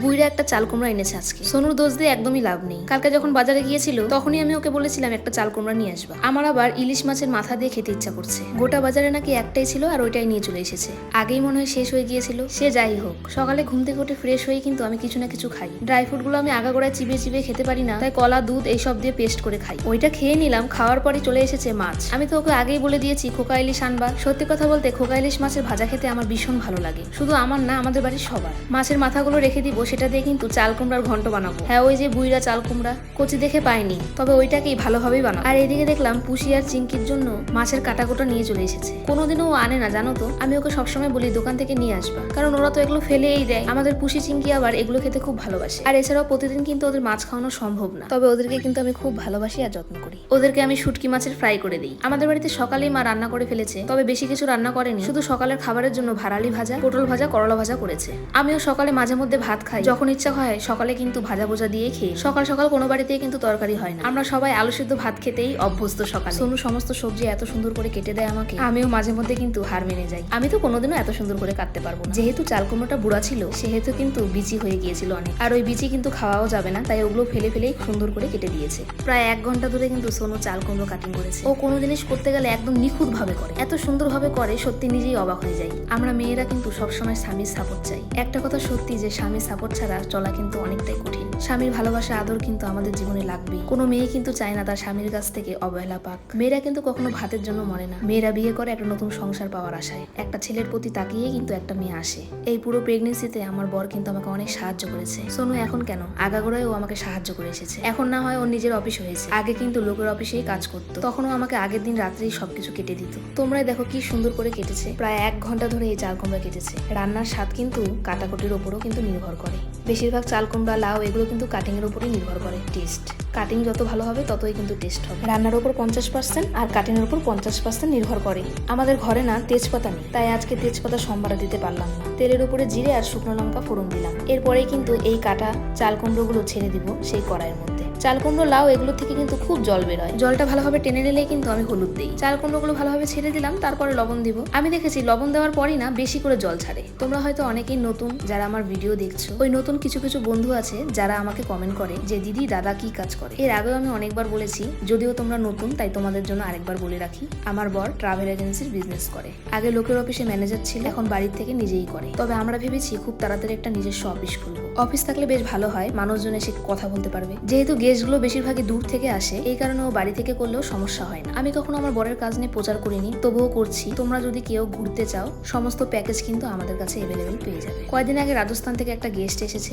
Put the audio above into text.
বুইরা একটা চাল কুমড়া এনেছে আজকে। সোনুর দোষ দিয়ে একদমই লাভ নেই। কালকে যখন বাজারে গিয়েছিল, তখনই আমি ওকে বলেছিলাম, একটা চাল কুমড়া নিয়ে আসবা। আমার আবার ইলিশ মাছের মাথা দিয়ে খেতে ইচ্ছা করছে। গোটা বাজারে নাকি একটাই ছিল আর ওইটাই নিয়ে চলে এসেছে। আগেই মনে হয় শেষ হয়ে গিয়েছিল। সে যাই হোক, সকালে ঘুম থেকে উঠে ফ্রেশ হয়ে কিন্তু আমি কিছু না কিছু খাই। ড্রাই ফ্রুটগুলো আমি আগাগোড়ায় চিবিয়ে চিবিয়ে খেতে পারি না, তাই কলা, দুধ এইসব দিয়ে পেস্ট করে খাই। ওইটা খেয়ে নিলাম, খাওয়ার পরে চলে এসেছে মাছ। আমি তো ওকে আগেই বলে দিয়েছি, খোকা ইলিশ আনবা। সত্যি কথা বলতে খোকা ইলিশ মাছের ভাজা খেতে আমার ভীষণ ভালো লাগে। শুধু আমার না, আমাদের বাড়ির সবার। মাছের মাথাগুলো রেখে দিব সেটা দিয়ে কিন্তু চাল কুমড়ার ঘন্ট বানাবো। হ্যাঁ ওই যে বুইরা চাল কুমড়া, কচি দেখে পাইনি, তবে ওইটাকেই ভালোভাবেই বানাবো। আর এদিকে দেখলাম পুষি আর চিংকির জন্য মাছের কাটাকোটা নিয়ে চলে এসেছে। কোনোদিনও ও আনে না, জানো তো? আমি ওকে সবসময় বলি, দোকান থেকে নিয়ে আসবা। কারণ ওরা তো এগুলো ফেলেই দেয়। আমাদের পুষি চিংকি আবার এগুলো খেতে খুব ভালোবাসে। আর এছাড়াও প্রতিদিন কিন্তু ওদের মাছ খাওয়ানো সম্ভব না। তবে ওদেরকে কিন্তু আমি খুব ভালোবাসি আর যত্ন করি। ওদেরকে আমি শুটকি মাছের ফ্রাই করে দিই। আমাদের বাড়িতে সকালেই মা রান্না করে ফেলেছে, তবে বেশি কিছু রান্না করেনি। শুধু সকালের খাবারের জন্য ভাড়ালি ভাজা, পটল ভাজা, করলা ভাজা করেছে। আমিও সকালে মাঝে মধ্যে ভাত খাই। যখন ইচ্ছা হয় সকালে কিন্তু ভাজা ভোজা দিয়ে খেয়ে। সকাল সকাল কোনো বাড়িতেই কিন্তু তরকারি হয় না। আমরা সবাই আলু সিদ্ধ ভাত খেতেই অভ্যস্ত সকাল। সোনু সমস্ত সবজি এত সুন্দর করে কেটে দেয় আমাকে। আমিও মাঝে মধ্যে কিন্তু হার মেনে যাই। আমি তো কোনোদিনও এত সুন্দর করে কাটতে পারব না। যেহেতু চাল কুমড়োটা বুড়া ছিল সেহেতু কিন্তু বিচি হয়ে গিয়েছিল অনেক। আর ওই বিচি কিন্তু খাওয়াও যাবে না তাই ওগুলো ফেলে ফেলেই সুন্দর করে কেটে দিয়েছে। প্রায় এক ঘণ্টা ধরে কিন্তু সোনু চাল কুমড়ো কাটিং করেছে। ও কোনো জিনিস করতে গেলে একদম নিখুঁত ভাবে করে। এত সুন্দর ভাবে করে সত্যি নিজেই অবাক হয়ে যাই। আমরা মেয়েরা কিন্তু সবসময় স্বামীর সাপোর্ট চাই। একটা কথা সত্যি যে স্বামীর সাপোর্ট ছাড়া চলা কিন্তু অনেকটাই কঠিন। স্বামীর ভালোবাসা, আদর কিন্তু আমাদের জীবনে লাগবেই। কোনো মেয়ে কিন্তু চায় না তার স্বামীর কাছ থেকে অবহেলা পাক। মেয়েরা কিন্তু কখনো ভাতের জন্য মরে না। মেয়েরা বিয়ে করে একটা নতুন সংসার পাওয়ার আশায়। একটা ছেলের প্রতি তাকিয়ে কিন্তু একটা মেয়ে আসে। এই পুরো প্রেগনেন্সিতে আমার বর কিন্তু আমাকে অনেক সাহায্য করেছে। সোনু, এখন কেন? আগাগোড়ায় ও আমাকে সাহায্য করে এসেছে। এখন না হয় ওর নিজের অফিস হয়েছে। আগে কিন্তু লোকের অফিসেই কাজ করতো। তখনও আমাকে আগের দিন রাত্রেই সবকিছু কেটে দিত। তোমরাই দেখো কি সুন্দর করে কেটেছে। প্রায় এক ঘণ্টা ধরে এই চাল কুমড়া কেটেছে। রান্নার স্বাদ কিন্তু কাটাকুটির ওপরও কিন্তু নির্ভর করে। বেশিরভাগ চাল কুমড়া, লাউ, এগুলো কিন্তু কাটিংয়ের উপরই নির্ভর করে টেস্ট কাটিং যত ভালো হবে, ততই কিন্তু টেস্ট হবে। রান্নার উপর পঞ্চাশ পার্সেন্ট আর কাটিংয়ের উপর পঞ্চাশ পার্সেন্ট নির্ভর করে। আমাদের ঘরে না তেজপাতা নেই, তাই আজকে তেজপাতা সম্বারা দিতে পারলাম না। তেলের উপরে জিরে আর শুকনো লঙ্কা ফোড়ন দিলাম। এরপরেই কিন্তু এই কাটা চাল কুমড়োগুলো ছেড়ে দিব সেই কড়াইয়ের মধ্যে। চাল কুমড়ো লাউ, এগুলো থেকে কিন্তু খুব জল বেরোয়। জলটা ভালোভাবে টেনে নিলেই কিন্তু আমি হলুদ দিই। চাল কুমড়োগুলো ভালোভাবে ছেড়ে দিলাম, তারপরে লবণ দিব। আমি দেখেছি লবণ দেওয়ার পরই না বেশি করে জল ছাড়ে। তোমরা হয়তো অনেকেই নতুন যারা আমার ভিডিও দেখছ, ওই নতুন কিছু কিছু বন্ধু আছে যারা আমাকে কমেন্ট করে যে, দিদি, দাদা কি কাজ করে? এর আগেও আমি অনেকবার বলেছি, যদিও তোমরা নতুন, তাই তোমাদের জন্য আরেকবার বলে রাখি, আমার বর ট্রাভেল এজেন্সির বিজনেস করে। আগে লোকের অফিসে ম্যানেজার ছিল, এখন বাড়ির থেকে নিজেই করে। তবে আমরা ভেবেছি খুব তাড়াতাড়ি একটা নিজস্ব অফিস খুলবো অফিস থাকলে বেশ ভালো হয়, মানুষজন এসে কথা বলতে পারবে। যেহেতু গেস্টগুলো বেশিরভাগই দূর থেকে আসে, এই কারণে ও বাড়ি থেকে করলেও সমস্যা হয় না। আমি কখনো আমার বরের কাজ নিয়ে প্রচার করিনি, তবুও করছি। তোমরা যদি কেউ ঘুরতে চাও, সমস্ত প্যাকেজ কিন্তু আমাদের কাছে অ্যাভেলেবেল পেয়ে যাবে। কয়েকদিন আগে রাজস্থান থেকে একটা গেস্ট এসেছে।